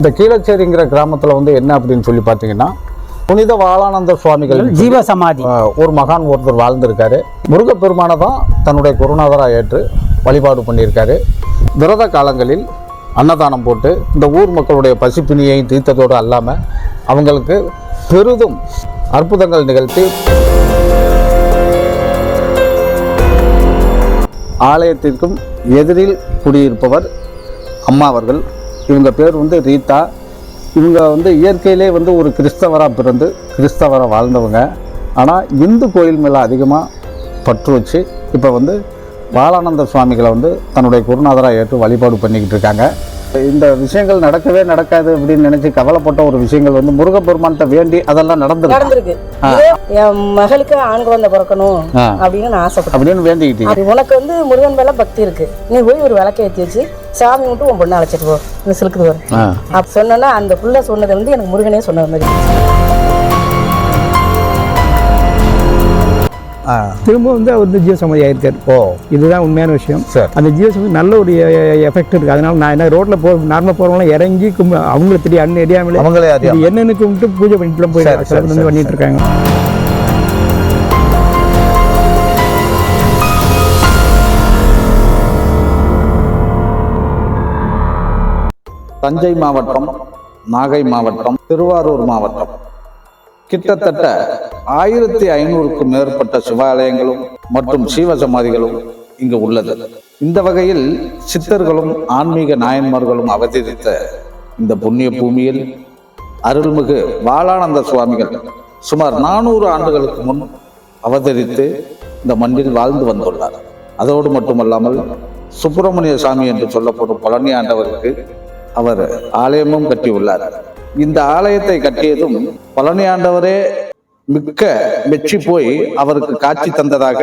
இந்த கீழச்சேரிங்கிற கிராமத்தில் வந்து என்ன அப்படின்னு சொல்லி பார்த்தீங்கன்னா புனித வாளானந்த சுவாமிகள் ஜீவ சமாதி. ஒரு மகான் ஒருத்தர் வாழ்ந்திருக்காரு. முருகப்பெருமானை தான் தன்னுடைய குருநாதராக ஏற்று வழிபாடு பண்ணியிருக்காரு. விரத காலங்களில் அன்னதானம் போட்டு இந்த ஊர் மக்களுடைய பசிப்பினியை தீர்த்ததோடு அல்லாமல் அவங்களுக்கு பெரிதும் அற்புதங்கள் நிகழ்த்தி ஆலயத்திற்கும் எதிரில் குடியிருப்பவர் அம்மா அவர்கள். இவங்க பேர் வந்து ரீதா இவங்க வந்து இயற்கையிலே வந்து ஒரு கிறிஸ்தவராக பிறந்து கிறிஸ்தவராக வாழ்ந்தவங்க. ஆனால் இந்து கோயில் மேலே அதிகமாக பற்று வச்சு இப்போ வந்து பாலானந்த சுவாமிகளை வந்து தன்னுடைய குருநாதராக ஏற்று வழிபாடு பண்ணிக்கிட்டு இருக்காங்க. இந்த விஷயங்கள் நடக்கவே நடக்காது அப்படின்னு நினச்சி கவலைப்பட்ட ஒரு விஷயங்கள் வந்து முருகப்பெருமான்கிட்ட வேண்டி அதெல்லாம் நடந்துருக்கு. என் மகளுக்கு ஆண் குழந்தை பிறக்கணும். அப்படின்னு நான் ஆசைப்பட்டேன். அப்படின்னு வேண்டிக்கிட்டீங்க. அது உனக்கு வந்து முருகன் மேல பக்தி இருக்கு. நீ போய் ஒரு விளக்கை ஏற்றி வச்சு சாமி மட்டும் உன் பொண்ணை அழைச்சிட்டு போ. இந்த சிலுக்குது வரும் அப்ப சொன்னேன்னா அந்த புள்ள சொன்னது வந்து எனக்கு முருகனே சொன்னது மாதிரி. திரும்ப வந்து அவர் வந்து ஜீவசமாதி ஆயிருக்காரு. ஓ. இதுதான் உண்மையான விஷயம். சரி. அந்த ஜீவசமாதி நல்ல ஒரு எஃபெக்ட் இருக்கு. அதனால நான் என்ன ரோட்ல போ நார்மலாக போறவங்களாம் இறங்கி கும்ப அவங்களுக்கு தெரியும் அண்ணன் தெரியாமலே அவங்களே என்னன்னு கும்பிட்டு பூஜை பண்ணிட்டு போய் சரி, சில சரி, பேர் வந்து சரி, பண்ணிட்டு இருக்காங்க. தஞ்சை மாவட்டம் நாகை மாவட்டம் திருவாரூர் மாவட்டம். கிட்டத்தட்ட ஆயிரத்தி ஐநூறுக்கும் மேற்பட்ட சிவாலயங்களும் மற்றும் சீவசமாதிகளும் இங்கு உள்ளது. இந்த வகையில் சித்தர்களும் ஆன்மீக நாயன்மார்களும் அவதரித்த இந்த புண்ணிய பூமியில் அருள்மிகு வாலானந்த சுவாமிகள் சுமார் நானூறு ஆண்டுகளுக்கு முன் அவதரித்து இந்த மண்ணில் வாழ்ந்து வந்துள்ளார். அதோடு மட்டுமல்லாமல் சுப்பிரமணிய சாமி என்று சொல்லப்படும் பழனி ஆண்டவருக்கு அவர் ஆலயமும் கட்டியுள்ளார். இந்த ஆலயத்தை கட்டியதும் பழனி ஆண்டவரே மிக்க மெச்சி போய் அவருக்கு காட்சி தந்ததாக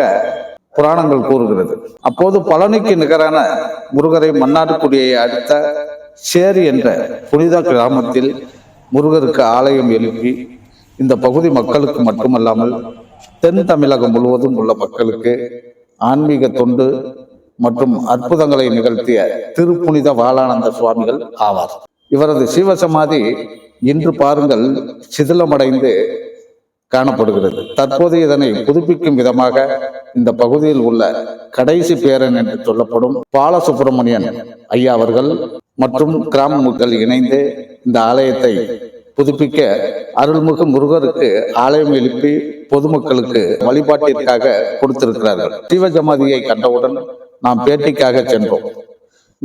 புராணங்கள் கூறுகிறது. அப்போது பழனிக்கு நிகரான முருகரை மன்னார்குடியை அடுத்த சேரி என்ற புனித கிராமத்தில் முருகருக்கு ஆலயம் எழுப்பி இந்த பகுதி மக்களுக்கு மட்டுமல்லாமல் தென் தமிழகம் முழுவதும் உள்ள மக்களுக்கு ஆன்மீக தொண்டு மற்றும் அற்புதங்களை நிகழ்த்திய திருப்புனித வாளானந்த சுவாமிகள் ஆவார். இவரது சிவசமாதி இன்று பாருங்கள் சிதிலமடைந்து காணப்படுகிறது. தற்போது இதனை புதுப்பிக்கும் விதமாக இந்த பகுதியில் உள்ள கடைசி பேரன் என்று சொல்லப்படும் பாலசுப்பிரமணியன் ஐயா அவர்கள் மற்றும் கிராம மக்கள் இணைந்து இந்த ஆலயத்தை புதுப்பிக்க அருள்மிகு முருகருக்கு ஆலயம் எழுப்பி பொதுமக்களுக்கு வழிபாட்டிற்காக கொடுத்திருக்கிறார்கள். சிவஜமாதியை கண்டவுடன் நாம் பேட்டிக்காக சென்றோம்.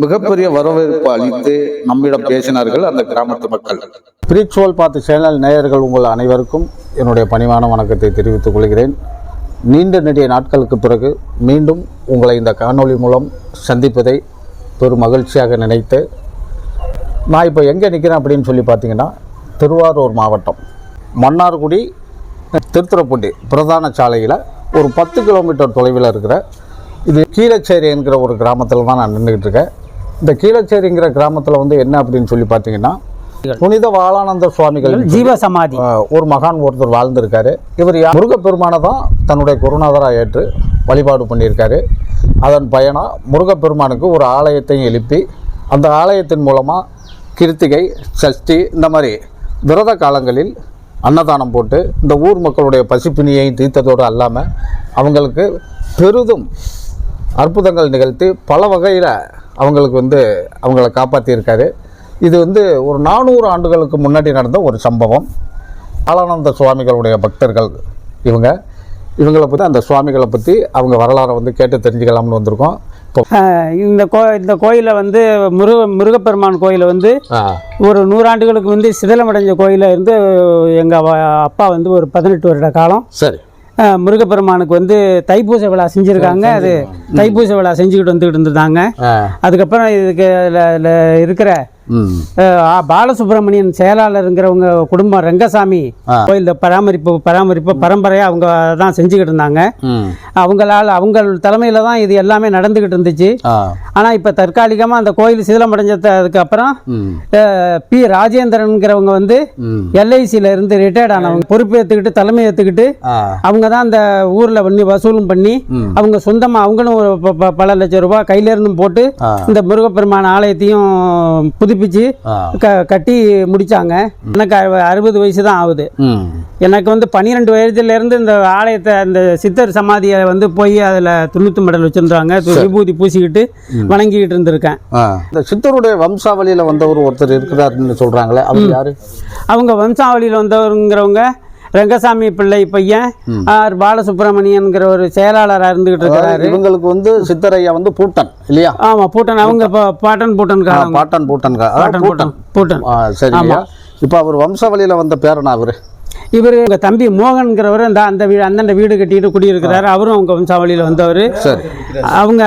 மிகப்பெரிய வரவேற்பு அளித்து நம்மிடம் பேசினார்கள் அந்த கிராமத்து மக்கள். ஸ்பிரிச்சுவல் பார்த்து சேனல் நேயர்கள் உங்கள் அனைவருக்கும் என்னுடைய பணிவான வணக்கத்தை தெரிவித்துக் கொள்கிறேன். நீண்ட நெடிய நாட்களுக்கு பிறகு மீண்டும் உங்களை இந்த காணொளி மூலம் சந்திப்பதை பெரும் மகிழ்ச்சியாக நினைத்து நான் இப்போ எங்கே நிற்கிறேன் அப்படின்னு சொல்லி பார்த்தீங்கன்னா திருவாரூர் மாவட்டம். மன்னார்குடி திருத்துறைப்பூண்டி பிரதான சாலையில் ஒரு பத்து கிலோமீட்டர் தொலைவில் இருக்கிற இது கீழச்சேரி என்கிற ஒரு கிராமத்தில் தான் நான் நின்றுக்கிட்டு இருக்கேன். இந்த கீழச்சேரிங்கிற கிராமத்தில் வந்து என்ன அப்படின்னு சொல்லி பார்த்தீங்கன்னா புனித வாளானந்த சுவாமிகள் ஜீவ சமாதி ஆஹ், ஒரு மகான் ஒருத்தர் வாழ்ந்திருக்காரு. இவர் முருகப்பெருமானை தான் தன்னுடைய குருநாதராக ஏற்று வழிபாடு பண்ணியிருக்காரு. அதன் பயனாக முருகப்பெருமானுக்கு ஒரு ஆலயத்தையும் எழுப்பி அந்த ஆலயத்தின் மூலமாக கிருத்திகை சஷ்டி இந்த மாதிரி விரத காலங்களில் அன்னதானம் போட்டு இந்த ஊர் மக்களுடைய பசிப்பினியை தீர்த்ததோடு அல்லாமல் அவங்களுக்கு பெரிதும் அற்புதங்கள் நிகழ்த்தி பல வகையில் அவங்களுக்கு வந்து அவங்கள காப்பாற்றியிருக்காரு இது வந்து ஒரு நானூறு ஆண்டுகளுக்கு முன்னாடி நடந்த ஒரு சம்பவம். ஆளானந்த சுவாமிகளுடைய பக்தர்கள் இவங்க. இவங்களை பற்றி அந்த சுவாமிகளை பற்றி அவங்க வரலாறை வந்து கேட்டு தெரிஞ்சுக்கலாம்னு வந்திருக்கோம். இந்த கோ இந்த கோயிலை வந்து முருக முருகப்பெருமான் கோயிலை வந்து ஒரு நூறாண்டுகளுக்கு வந்து சிதிலமடைஞ்ச கோயிலில் இருந்து எங்கள் அப்பா வந்து ஒரு பதினெட்டு வருட காலம் சரி. முருகப்பெருமானுக்கு வந்து தைப்பூச விழா செஞ்சுருக்காங்க. அது தைப்பூச விழா செஞ்சுக்கிட்டு வந்துக்கிட்டு இருந்திருந்தாங்க. அதுக்கப்புறம் இதுக்கு இருக்கிற பாலசுப்ரமணியன் செயலாளருங்கிறவங்க குடும்பம் ரங்கசாமி. கோயில் பராமரிப்பு பராமரிப்பு பரம்பரையாக அவங்க தான் செஞ்சுக்கிட்டு இருந்தாங்க. அவங்களால அவங்க தலைமையில் தான் இது எல்லாமே நடந்துக்கிட்டு இருந்துச்சு. ஆ. ஆனால் இப்போ தற்காலிகமாக அந்த கோயில் சிதிலமடைஞ்சதுக்கு அப்புறம் பி ராஜேந்திரன்கிறவங்க வந்து எல்ஐசியில் இருந்து ரிட்டையர்ட் ஆனவங்க பொறுப்பு ஏற்றுக்கிட்டு தலைமை ஏற்றுக்கிட்டு ஆ. அவங்க தான் அந்த ஊரில் பண்ணி வசூலும் பண்ணி. அவங்க சொந்தமாக அவங்களும் ஒரு பல லட்சம் ரூபாய் கையில இருந்தும் போட்டு இந்த முருகப்பெருமான் ஆலயத்தையும் புதுப்பி புதுப்பிச்சு கட்டி முடிச்சாங்க. எனக்கு அறு- அறுபது வயசு தான் ஆகுது எனக்கு வந்து பன்னிரெண்டு வயதுலேருந்து இந்த ஆலயத்தை அந்த சித்தர் சமாதியை வந்து போய் அதில் துணுத்து மெடல் வச்சுருந்தாங்க. விபூதி பூசிக்கிட்டு வணங்கிக்கிட்டு இருந்திருக்கேன். இந்த சித்தருடைய வம்சாவளியில வந்தவர் ஒருத்தர் இருக்கிறாருன்னு சொல்றாங்களே அவர் யாரு? அவங்க வம்சாவளியில் வந்தவருங்கிறவங்க ரங்கசாமி பிள்ளை பையன் ஆர் பாலசுப்ரமணியன்கிற ஒரு செயலாளராக இருந்துகிட்டு இருக்கிறாரு? இவங்களுக்கு வந்து சித்தரையா வந்து பூட்டன் இல்லையா? ஆமா பூட்டன். அவங்க பாட்டன் பாட்டன் பூட்டன்கா பாட்டன் பூட்டன் பூட்டன் ஆ, சரிங்க இப்போ அவர் வம்சாவளியில வந்த பேரனா அவரு? இவர் எங்க தம்பி மோகன்கிறவர் அந்த அந்த வீடு அந்தந்த வீடு கட்டிட்டு குடியிருக்கிறாரு. அவரும் அவங்க வம்சாவளியில் வந்தவர். சரி. அவங்க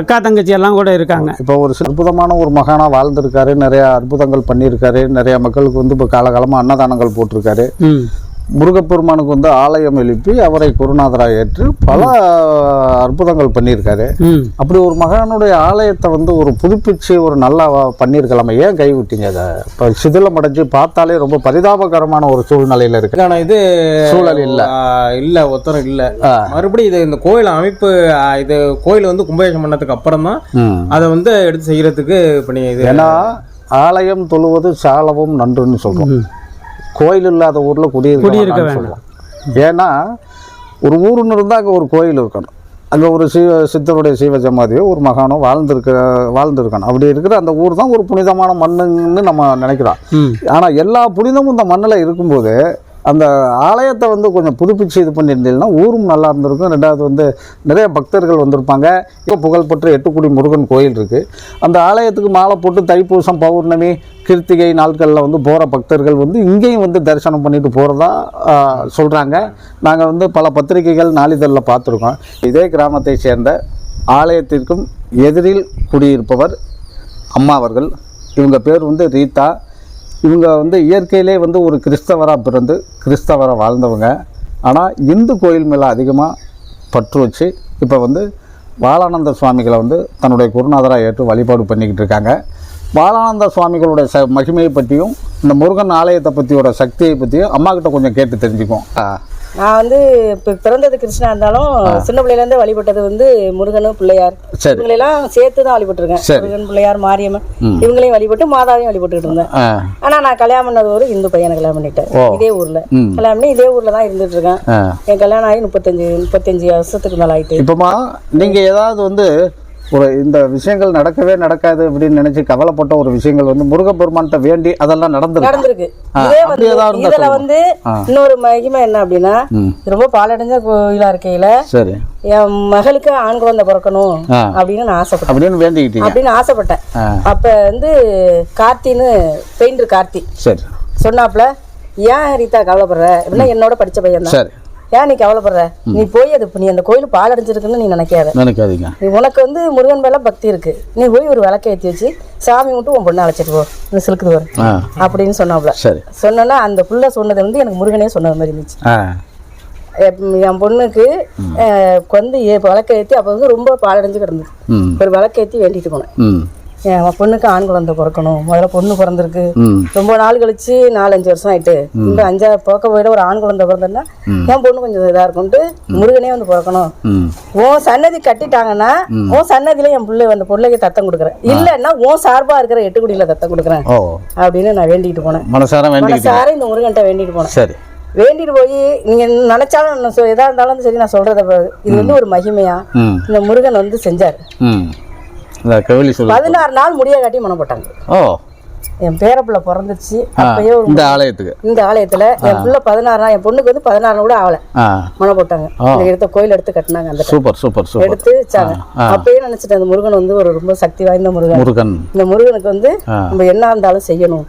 அக்கா தங்கச்சி எல்லாம் கூட இருக்காங்க. இப்போ ஒரு அற்புதமான ஒரு மகானா வாழ்ந்திருக்காரு. நிறைய அற்புதங்கள் பண்ணியிருக்காரு. நிறைய மக்களுக்கு வந்து இப்போ காலகாலமாக அன்னதானங்கள் போட்டிருக்காரு. முருகப்பெருமானுக்கு வந்து ஆலயம் எழுப்பி அவரை குருநாதராக ஏற்று பல அற்புதங்கள் பண்ணியிருக்காரு. அப்படி ஒரு மகானுடைய ஆலயத்தை வந்து ஒரு புதுப்பிச்சு ஒரு நல்லா பண்ணியிருக்கலாமே. ஏன் கைவிட்டீங்க அதை? இப்போ சிதிலம் அடைஞ்சு பார்த்தாலே ரொம்ப பரிதாபகரமான ஒரு சூழ்நிலையில இருக்கு. இதுக்கான இது சூழல் இல்ல. இல்ல உத்தரம் இல்ல. மறுபடியும் இது இந்த கோயில் அமைப்பு இது கோயில் வந்து கும்பாபிஷேகம் பண்ணதுக்கு அப்புறம் தான். அதை வந்து எடுத்து செய்யறதுக்கு பண்ணி ஏன்னா ஆலயம் தொழுவது சாலவும் நன்றுன்னு சொல்றோம். கோயில் இல்லாத ஊர்ல குடியிருக்க குடியிருக்க சொல்றோம் ஏன்னா ஒரு ஊருன்னு இருந்தால் அங்கே ஒரு கோயில் இருக்கணும். அங்கே ஒரு சீவ சித்தருடைய சீவ சமாதியோ ஒரு மகானோ வாழ்ந்திருக்க வாழ்ந்திருக்கணும். அப்படி இருக்கிற அந்த ஊர் தான் ஒரு புனிதமான மண்ணுன்னு நம்ம நினைக்கிறோம். ஆனால் எல்லா புனிதமும் இந்த மண்ணில் இருக்கும்போது அந்த ஆலயத்தை வந்து கொஞ்சம் புதுப்பிச்சு இது பண்ணியிருந்தீங்கன்னா ஊரும் நல்லா இருந்திருக்கும். ரெண்டாவது வந்து நிறைய பக்தர்கள் வந்திருப்பாங்க. இப்போ புகழ்பெற்ற எட்டுக்குடி முருகன் கோயில் இருக்குது அந்த ஆலயத்துக்கு மாலை போட்டு தைப்பூசம் பௌர்ணமி கிருத்திகை நாட்களில் வந்து போகிற பக்தர்கள் வந்து இங்கேயும் வந்து தரிசனம் பண்ணிட்டு போகிறதா சொல்கிறாங்க நாங்கள் வந்து பல பத்திரிகைகள் நாளிதழில் பார்த்துருக்கோம். இதே கிராமத்தை சேர்ந்த ஆலயத்திற்கும் எதிரில் குடியிருப்பவர் அம்மா அவர்கள். இவங்க பேர் வந்து ரீதா இவங்க வந்து இயற்கையிலே வந்து ஒரு கிறிஸ்தவராக பிறந்து கிறிஸ்தவராக வாழ்ந்தவங்க. ஆனால் இந்து கோயில் மேலே அதிகமாக பற்று வச்சு இப்போ வந்து பாலானந்த சுவாமிகளை வந்து தன்னுடைய குருநாதராக ஏற்று வழிபாடு பண்ணிக்கிட்டு இருக்காங்க. பாலானந்த சுவாமிகளுடைய ச மகிமையை பற்றியும் இந்த முருகன் ஆலயத்தை பற்றியோட சக்தியை பற்றியும் அம்மா கிட்ட கொஞ்சம் கேட்டு தெரிஞ்சுக்குவோம். நான் வந்து இப்போ பிறந்தது கிருஷ்ணா இருந்தாலும் சின்ன பிள்ளையிலேருந்து வழிபட்டது வந்து முருகனும் பிள்ளையார். இவங்களெல்லாம் சேர்த்து தான் வழிபட்டிருக்கேன். முருகன் பிள்ளையார் மாரியம்மன். இவங்களையும் வழிபட்டு மாதாவையும் வழிபட்டுட்டு இருந்தேன். ஆனா நான் கல்யாணம் பண்ணது ஒரு இந்து பையனை கல்யாணம் பண்ணிட்டேன். இதே ஊர்ல. கல்யாணம் பண்ணி இதே ஊர்ல தான் இருந்துட்டு இருக்கேன். என் கல்யாணம் ஆகி முப்பத்தஞ்சு முப்பத்தஞ்சு வருஷத்துக்கு மேல ஆயிட்டு. இப்போமா நீங்கள் ஏதாவது வந்து ஒரு இந்த விஷயங்கள் நடக்கவே நடக்காது அப்படின்னு நினைச்சு கவலைப்பட்ட ஒரு விஷயங்கள் வந்து முருகப்பெருமான்கிட்ட வேண்டி அதெல்லாம் நடந்திருக்கு. நடந்திருக்கு. இதுல. வந்து. இன்னொரு மகிமை என்ன அப்படின்னா ரொம்ப பாலடைஞ்ச கோயிலா இருக்கையில சரி. என் மகளுக்கு ஆண் குழந்தை பிறக்கணும். அப்படின்னு நான் ஆசைப்பட்டேன். அப்படின்னு அப்படின்னு ஆசைப்பட்டேன். அப்ப வந்து கார்த்தின்னு பெயிண்டர் கார்த்தி சரி. சொன்னாப்ல ஏன் ரீதா கவலைப்படுற? அப்படின்னா என்னோட படிச்ச பையன் தான் ஏன் நீ கவலைப்படுற? நீ போய் அது நீ அந்த கோயில் பால் அடைஞ்சிருக்குன்னு நீ நினைக்காத. நினைக்காதீங்க. உனக்கு வந்து முருகன் மேல பக்தி இருக்கு. நீ போய் ஒரு விளக்க ஏற்றி வச்சு சாமி மட்டும் உன் பொண்ணை அழைச்சிட்டு போ. இந்த சிலுக்குது வரும் அப்படின்னு சொன்னாப்ல சொன்னோன்னா அந்த புள்ள சொன்னது வந்து எனக்கு முருகனே சொன்னது மாதிரி இருந்துச்சு. என் பொண்ணுக்கு வந்து விளக்க ஏற்றி அப்போ வந்து ரொம்ப பாலடைஞ்சு கிடந்தது. ஒரு விளக்க ஏற்றி வேண்டிட்டு போனேன். என் பொண்ணுக்கு ஆண் குழந்தை பிறக்கணும். முதல்ல பொண்ணு பிறந்திருக்கு. ரொம்ப நாள் கழிச்சு நாலஞ்சு வருஷம் ஆயிட்டு. இந்த அஞ்சா பிறக்க போயிட ஒரு ஆண் குழந்தை பிறந்ததுன்னா என் பொண்ணு கொஞ்சம் இதா இருக்கும்ட்டு முருகனே வந்து பிறக்கணும். உன் சன்னதி கட்டிட்டாங்கன்னா உன் சன்னதியில என் பிள்ளை அந்த பிள்ளைக்கு தத்தம் கொடுக்குறேன். இல்லைன்னா உன் சார்பா இருக்கிற எட்டுக்குடியில தத்தம் கொடுக்குறேன். அப்படின்னு நான் வேண்டிட்டு போனேன். மனசார இந்த முருகன்ட்ட வேண்டிட்டு போனேன். சரி. வேண்டிட்டு போய் நீங்க நினைச்சாலும் எதா இருந்தாலும் சரி நான் சொல்றத இது வந்து ஒரு மகிமையா இந்த முருகன் வந்து செஞ்சாரு. பதினாறு நாள் முடிய காட்டி மனம் போட்டாங்க ஓ. என் பேரப்புள்ள பிறந்துச்சு. அப்பயே இந்த ஆலயத்துக்கு. இந்த ஆலயத்துல என் பிள்ளை பதினாறு நாள் என் பொண்ணுக்கு வந்து பதினாறு கூட ஆகல. மனம் போட்டாங்க எடுத்த கோயில் எடுத்து கட்டினாங்க அந்த சூப்பர் சூப்பர் சூப்பர். எடுத்து வச்சாங்க. அப்பயே நினைச்சிட்டேன் அந்த முருகன் வந்து ஒரு ரொம்ப சக்தி வாய்ந்த முருகன். முருகன். இந்த முருகனுக்கு வந்து. நம்ம என்ன இருந்தாலும் செய்யணும்.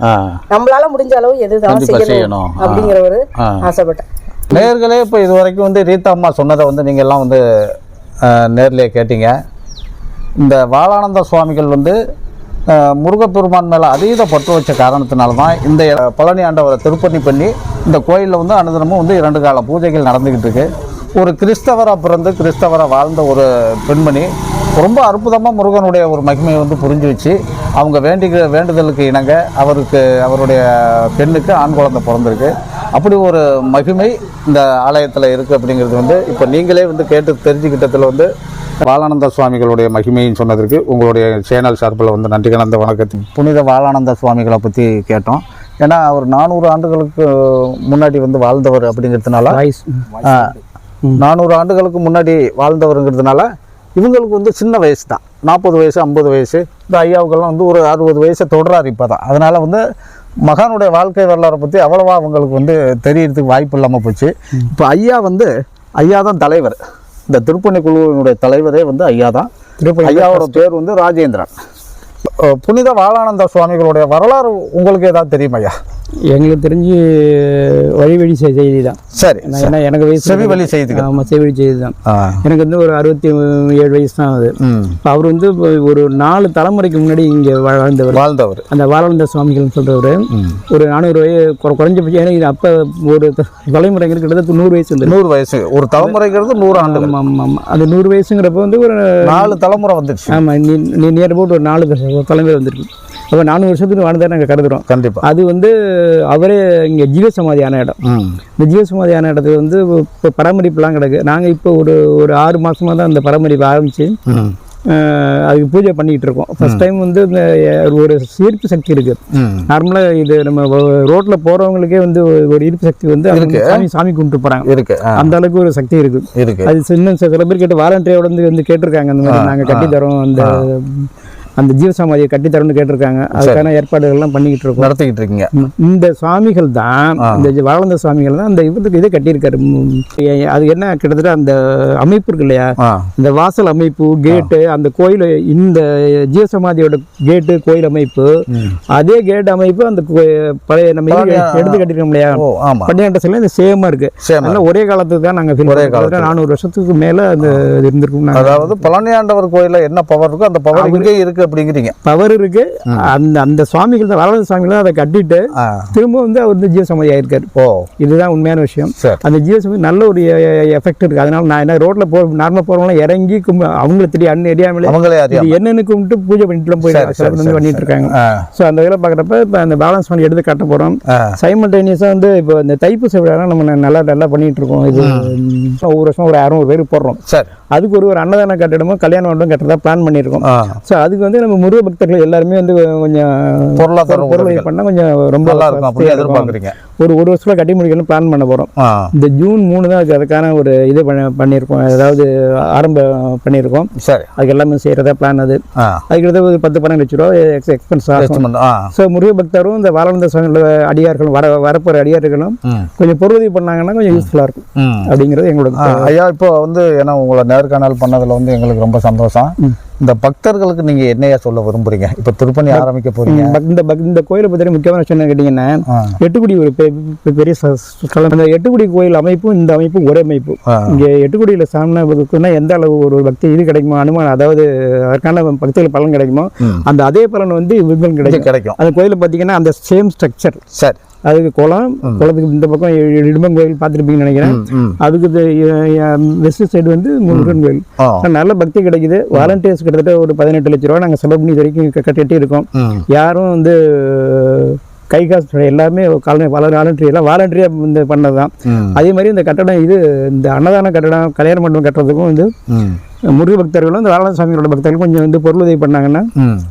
நம்மளால முடிஞ்ச அளவு எது இருந்தாலும் கண்டிப்பா செய்யணும். அப்படிங்கிற ஒரு. ஆசைப்பட்டேன். நேர்களே இப்போ இது வரைக்கும் வந்து ரீதா அம்மா சொன்னதை வந்து நீங்கள் எல்லாம் வந்து நேர்லேயே கேட்டீங்க. இந்த வாலானந்த சுவாமிகள் வந்து முருகப்பெருமான் மேலே அதீத பற்று வச்ச காரணத்தினால தான் இந்த பழனி ஆண்டவரை திருப்பணி பண்ணி இந்த கோயிலில் வந்து அனுதினமும் வந்து இரண்டு கால பூஜைகள் நடந்துக்கிட்டு இருக்கு. ஒரு கிறிஸ்தவராக பிறந்து கிறிஸ்தவராக வாழ்ந்த ஒரு பெண்மணி ரொம்ப அற்புதமாக முருகனுடைய ஒரு மகிமையை வந்து புரிஞ்சு வச்சு அவங்க வேண்டிக்கிற வேண்டுதலுக்கு இணங்க அவருக்கு அவருடைய பெண்ணுக்கு ஆண் குழந்தை பிறந்திருக்கு. அப்படி ஒரு மகிமை இந்த ஆலயத்தில் இருக்குது அப்படிங்கிறது வந்து இப்போ நீங்களே வந்து கேட்டு தெரிஞ்சுக்கிட்டதில் வந்து வாலானந்த சுவாமிகளுடைய மகிமைன்னு சொன்னதற்கு உங்களுடைய சேனல் சார்பில் வந்து நன்றி கலந்த வணக்கத்தை புனித வாலானந்த சுவாமிகளை பற்றி கேட்டோம். ஏன்னா அவர் நானூறு ஆண்டுகளுக்கு முன்னாடி வந்து வாழ்ந்தவர் அப்படிங்கிறதுனால நானூறு ஆண்டுகளுக்கு முன்னாடி வாழ்ந்தவருங்கிறதுனால இவங்களுக்கு வந்து சின்ன வயசு தான் நாற்பது வயசு ஐம்பது வயசு. இந்த ஐயாவுக்கெல்லாம் வந்து ஒரு அறுபது வயசை தொடராரு இப்போ தான் அதனால் வந்து மகானுடைய வாழ்க்கை வரலாறை பற்றி அவ்வளவா அவங்களுக்கு வந்து தெரியறதுக்கு வாய்ப்பு இல்லாமல் போச்சு. இப்போ ஐயா வந்து ஐயா தான் தலைவர். இந்த திருப்பணி குழுவினுடைய தலைவரே வந்து ஐயா தான். திருப்பணி ஐயாவோட பேர் வந்து ராஜேந்திரன். புனித வாலானந்த சுவாமிகளுடைய வரலாறு உங்களுக்கு ஏதாவது தெரியுமா ஐயா? எங்களுக்கு தெரிஞ்சு வழி வழி செ- செய்தி தான் சரி நான் ஏன்னா எனக்கு வயசு செவி வழி செய்திகள். ஆமாம் செவி செய்தி தான் எனக்கு வந்து ஒரு அறுபத்தி ஏழு வயசு தான் இப்போ அவர் வந்து ஒரு நாலு தலைமுறைக்கு முன்னாடி இங்கே வாழ்ந்தவர். வாழ்ந்தவர். அந்த வாழந்த சுவாமிகள்னு சொல்கிறவர் ஒரு நானூறு வயசு குறை குறைஞ்சபட்சம் ஏன்னா இது அப்போ ஒரு தலைமுறைங்கிறது கிட்டத்தட்ட நூறு வயசு இருந்தது. நூறு வயசு. ஒரு தலைமுறைங்கிறது நூறு ஆண்டுகள். ஆமாம் அது நூறு வயசுங்கிறப்ப வந்து ஒரு நாலு தலைமுறை வந்துடுச்சு ஆமாம் நீ நியர் அபவுட் ஒரு நாலு தலைமுறை வந்திருக்கு. அப்போ நானூறு வருஷத்துக்கு வாழ்ந்தா நாங்கள் கருதுகிறோம் கண்டிப்பா. அது வந்து அவரே இங்கே ஜீவசமாதியான இடம். இந்த ஜீவசமாதியான இடத்துல வந்து இப்போ பராமரிப்புலாம் கிடக்கு. நாங்கள் இப்போ ஒரு ஒரு ஆறு மாசமா தான் அந்த பராமரிப்பு ஆரம்பித்து அதுக்கு பூஜை பண்ணிக்கிட்டு இருக்கோம். ஃபர்ஸ்ட் டைம் வந்து இந்த ஒரு ஈர்ப்பு சக்தி இருக்குது நார்மலாக இது நம்ம ரோட்டில் போகிறவங்களுக்கே வந்து ஒரு- ஈர்ப்பு சக்தி வந்து. சாமி சாமி கும்பிட்டு போகிறாங்க இருக்கு. அந்த அளவுக்கு ஒரு சக்தி இருக்குது இருக்கு. அது இன்னும் சில பேர் கேட்டு வாலண்டியரோட வந்து வந்து கேட்டிருக்காங்க. அந்த மாதிரி நாங்கள் கட்டி தரோம். அந்த அந்த ஜீவசமாதியை கட்டி தரோம்னு கேட்டிருக்காங்க. அதுக்கான ஏற்பாடுகள்லாம் பண்ணிக்கிட்டு இருக்கோம். நடத்திக்கிட்டு இருக்கீங்க. இந்த சுவாமிகள் தான் இந்த வாழ்ந்த சுவாமிகள் தான் அந்த இவருக்கு இதை கட்டியிருக்காரு. அது என்ன கிட்டத்தட்ட அந்த அமைப்பு இருக்கு இல்லையா? இந்த வாசல் அமைப்பு கேட்டு அந்த கோயில் இந்த ஜீவசமாதியோட கேட்டு கோயில் அமைப்பு அதே கேட் அமைப்பு அந்த பழைய நம்ம எடுத்து கட்டிருக்கோம் இல்லையா? பண்டிகை சிலை இந்த சேமா இருக்கு. அதெல்லாம் ஒரே காலத்துக்கு தான் நாங்கள் ஒரே ஒரே நானூறு வருஷத்துக்கு மேல அந்த இருந்திருக்கும் அதாவது பழனியாண்டவர் கோயில்ல என்ன பவர் இருக்கோ அந்த பவர் இங்கே இருக்கு அப்படிங்கிறீங்க. பவர் இருக்கு. அந்த அந்த சுவாமிகள் தான் வளர்ந்த சுவாமிகள் தான் அதை கட்டிட்டு திரும்ப வந்து அவர் வந்து ஜீவசமாதி ஆயிருக்காரு. ஓ. இதுதான் உண்மையான விஷயம். அந்த ஜீவசமாதி நல்ல ஒரு எஃபெக்ட் இருக்கு. அதனால நான் என்ன ரோட்ல போ நார்மலா போறவங்களாம் இறங்கி கும்ப அவங்களுக்கு தெரியும் அண்ணன் எரியாமலே அவங்களே என்னன்னு கும்பிட்டு பூஜை பண்ணிட்டுலாம் போய் சரி, சரி, வந்து சரி, பண்ணிட்டு இருக்காங்க. ஸோ அந்த வேலை பார்க்குறப்ப இப்போ அந்த பேலன்ஸ் பண்ணி எடுத்து கட்ட போகிறோம் சைமல்டேனியஸாக வந்து இப்போ இந்த தைப்பூச விழாலாம் நம்ம நல்லா நல்லா பண்ணிட்டு இருக்கோம். இது ஒவ்வொரு வருஷம் ஒரு அறுநூறு பேர் போடுறோம். சரி. அதுக்கு ஒரு ஒரு அன்னதான கட்டிடமும் கல்யாண மண்டபம் கட்டுறதா பிளான் பண்ணியிருக்கோம் ஸோ அதுக்கு வந்து நம்ம முருக பக்தர்கள் எல்லாருமே வந்து கொஞ்சம் பொருளாதார பொருள். பண்ணால் கொஞ்சம் ரொம்ப நல்லா இருக்கும் இருக்கும். எதிர்பார்க்குறீங்க. ஒரு ஒரு வருஷத்துல கட்டி முடிக்கணும்னு பிளான் பண்ண போகிறோம் இந்த ஜூன் மூணு தான் அதுக்கு அதுக்கான ஒரு இது பண்ண பண்ணியிருக்கோம் அதாவது ஆரம்பம் பண்ணியிருக்கோம் சரி. அதுக்கு எல்லாமே செய்கிறதா பிளான் அது. அதுக்கு ஒரு பத்து பன்னெண்டு லட்ச ரூபா எக்ஸ் எக்ஸ்பென்ஸ் ஆகும். ஸோ முருக பக்தரும் இந்த வாழந்த சுவாமிகள அடியார்களும் வர வரப்போகிற அடியார்களும் கொஞ்சம் பொருளுதவி பண்ணாங்கன்னா கொஞ்சம் யூஸ்ஃபுல்லாக இருக்கும். அப்படிங்கிறது எங்களோட ஆ, ஐயா இப்போ வந்து ஏன்னா உங்களை நேர்காணல் பண்ணதுல வந்து எங்களுக்கு ரொம்ப சந்தோஷம். இந்த பக்தர்களுக்கு நீங்க என்னையா சொல்ல விரும்புறீங்க? இப்போ திருப்பணி ஆரம்பிக்க போறீங்க. இந்த இந்த கோயிலை பற்றி முக்கியமான விஷயம் என்ன கேட்டிங்கன்னா. எட்டுக்குடி ஒரு பெரிய ஸ்தலம். அந்த எட்டுக்குடி கோயில் அமைப்பும் இந்த அமைப்பும் ஒரே அமைப்பு. இங்கே எட்டுக்குடியில் சாமினா எந்த அளவு ஒரு பக்தி இது கிடைக்குமோ அனுமானம் அதாவது அதற்கான பக்திகள் பலன் கிடைக்குமோ. அந்த அதே பலன் வந்து இங்க கிடைக்கும். கிடைக்கும். அந்த கோயிலில் பார்த்தீங்கன்னா அந்த சேம் ஸ்ட்ரக்சர் சரி. அதுக்கு குளம் குளத்துக்கு இந்த பக்கம் இடும்பன் கோயில் பார்த்துருப்பீங்கன்னு நினைக்கிறேன். அதுக்கு வெஸ்ட் சைடு வந்து முருகன் கோயில். நல்ல பக்தி கிடைக்குது. வாலண்டியர்ஸ் கிட்டத்தட்ட ஒரு பதினெட்டு லட்ச ரூபா நாங்கள் செலவு பண்ணி வரைக்கும் கட்டிட்டு இருக்கோம். யாரும் வந்து கை காசு எல்லாமே காலனி வாலண்டரி எல்லாம் வாலண்டரியாக இந்த பண்ணது தான் அதே மாதிரி இந்த கட்டடம் இது இந்த அன்னதான கட்டடம் கல்யாண மண்டபம் கட்டுறதுக்கும் வந்து முருக பக்தர்களும் இந்த வாழ சாமியோட பக்தர்களும் கொஞ்சம் வந்து பொருள் உதவி பண்ணாங்கன்னா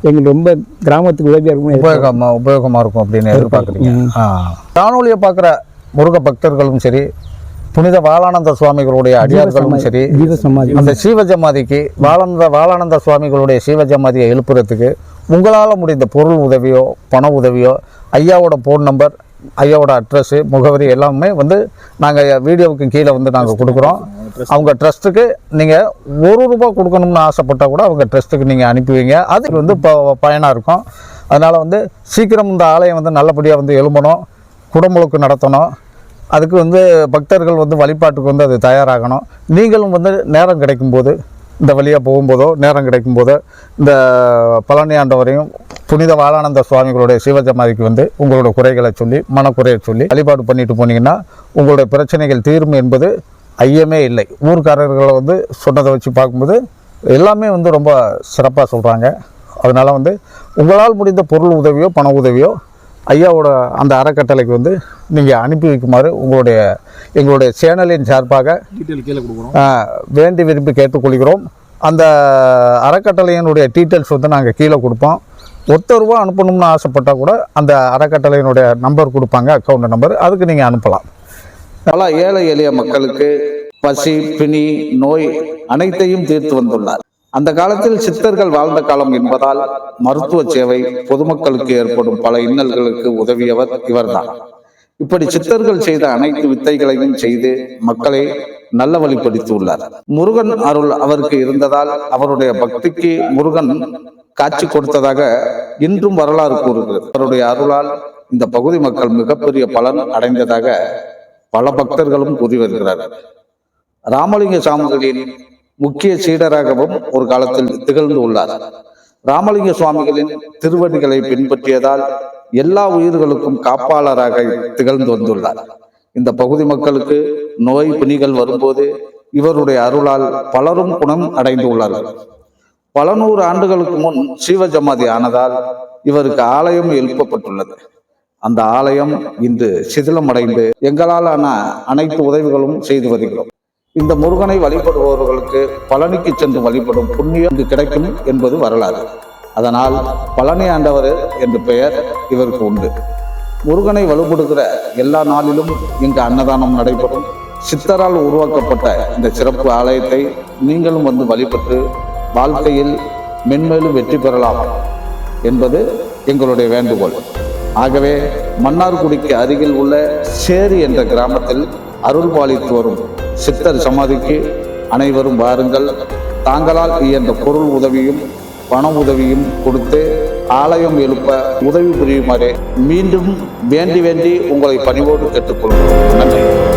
எங்களுக்கு ரொம்ப கிராமத்துக்கு உதவியாக இருக்கும். உபயோகமா உபயோகமா இருக்கும் அப்படின்னு எதிர்பார்க்குறீங்க. காணொலியை பார்க்குற முருக பக்தர்களும் சரி புனித வாலானந்த சுவாமிகளுடைய அடியார்களும் சரி அந்த சிவஜமாதிக்கு வாலானந்த வாலானந்த சுவாமிகளுடைய சிவஜமாதியை எழுப்புறதுக்கு உங்களால் முடிந்த பொருள் உதவியோ பண உதவியோ ஐயாவோட ஃபோன் நம்பர் ஐயாவோட அட்ரஸ்ஸு முகவரி எல்லாமே வந்து நாங்கள் வீடியோவுக்கு கீழே வந்து நாங்கள் கொடுக்குறோம். அவங்க ட்ரஸ்ட்டுக்கு நீங்கள் ஒரு ரூபா கொடுக்கணும்னு ஆசைப்பட்டால் கூட அவங்க ட்ரஸ்ட்டுக்கு நீங்கள் அனுப்புவீங்க. அது வந்து ப பயனாக இருக்கும். அதனால் வந்து சீக்கிரம் இந்த ஆலயம் வந்து நல்லபடியாக வந்து எழும்பணும். குடமுழுக்கு நடத்தணும். அதுக்கு வந்து பக்தர்கள் வந்து வழிபாட்டுக்கு வந்து அது தயாராகணும். நீங்களும் வந்து நேரம் கிடைக்கும்போது இந்த வழியாக போகும்போதோ நேரம் கிடைக்கும்போதோ இந்த பழனி ஆண்டவரையும் புனித வாலானந்த சுவாமிகளுடைய சிவஜமாதிக்கு வந்து உங்களோட குறைகளை சொல்லி மனக்குறையை சொல்லி வழிபாடு பண்ணிட்டு போனீங்கன்னா உங்களுடைய பிரச்சனைகள் தீரும் என்பது ஐயமே இல்லை. ஊர்க்காரர்களை வந்து சொன்னதை வச்சு பார்க்கும்போது எல்லாமே வந்து ரொம்ப சிறப்பாக சொல்கிறாங்க அதனால் வந்து உங்களால் முடிந்த பொருள் உதவியோ பண உதவியோ ஐயாவோட அந்த அறக்கட்டளைக்கு வந்து நீங்கள் அனுப்பி வைக்குமாறு உங்களுடைய எங்களுடைய சேனலின் சார்பாக வேண்டி விரும்பி கேட்டுக்கொள்கிறோம். அந்த அறக்கட்டளையினுடைய டீட்டெயில்ஸ் வந்து நாங்கள் கீழே கொடுப்போம். ஒத்த ரூபா அனுப்பணும்னு ஆசைப்பட்டால் கூட அந்த அறக்கட்டளையினுடைய நம்பர் கொடுப்பாங்க அக்கௌண்ட் நம்பர் அதுக்கு நீங்கள் அனுப்பலாம். பல ஏழை எளிய மக்களுக்கு பசி பிணி நோய் அனைத்தையும் தீர்த்து வந்துள்ளார். அந்த காலத்தில் சித்தர்கள் வாழ்ந்த காலம் என்பதால் மருத்துவ சேவை பொதுமக்களுக்கு ஏற்படும் பல இன்னல்களுக்கு உதவியவர் இவர்தான். இப்படி சித்தர்கள் செய்த அனைத்து வித்தைகளையும் செய்து மக்களை நல்ல வழிப்படுத்தியுள்ளார் முருகன் அருள் அவருக்கு இருந்ததால் அவருடைய பக்திக்கு முருகன் காட்சி கொடுத்ததாக இன்றும் வரலாறு கூறுகிறது. அவருடைய அருளால் இந்த பகுதி மக்கள் மிகப்பெரிய பலன் அடைந்ததாக பல பக்தர்களும் கூறி வருகிறார்கள். ராமலிங்க சாமிகளின் முக்கிய சீடராகவும் ஒரு காலத்தில் திகழ்ந்து உள்ளார். ராமலிங்க சுவாமிகளின் திருவடிகளை பின்பற்றியதால் எல்லா உயிர்களுக்கும் காப்பாளராக திகழ்ந்து வந்துள்ளார். இந்த பகுதி மக்களுக்கு நோய் பிணிகள் வரும்போது இவருடைய அருளால் பலரும் குணம் அடைந்து உள்ளார்கள். பல நூறு ஆண்டுகளுக்கு முன் சிவஜமாதி ஆனதால் இவருக்கு ஆலயம் எழுப்பப்பட்டுள்ளது. அந்த ஆலயம் இன்று சிதிலமடைந்து எங்களால் ஆன அனைத்து உதவிகளும் செய்து வருகிறோம். இந்த முருகனை வழிபடுபவர்களுக்கு பழனிக்கு சென்று வழிபடும் புண்ணியம் இங்கு கிடைக்கும் என்பது வரலாறு. அதனால் பழனி ஆண்டவர் என்ற பெயர் இவருக்கு உண்டு. முருகனை வலுப்படுகிற எல்லா நாளிலும் இங்கு அன்னதானம் நடைபெறும். சித்தரால் உருவாக்கப்பட்ட இந்த சிறப்பு ஆலயத்தை நீங்களும் வந்து வழிபட்டு வாழ்க்கையில் மென்மேலும் வெற்றி பெறலாம் என்பது எங்களுடைய வேண்டுகோள். ஆகவே மன்னார்குடிக்கு அருகில் உள்ள சேரி என்ற கிராமத்தில் அருள் பாலித்து வரும் சித்தர் சமாதிக்கு அனைவரும் வாருங்கள். தாங்களால் இயன்ற பொருள் உதவியும் பண உதவியும் கொடுத்து ஆலயம் எழுப்ப உதவி புரியுமாறு மீண்டும் வேண்டி வேண்டி உங்களை பணிவோடு கேட்டுக்கொள்கிறோம். நன்றி.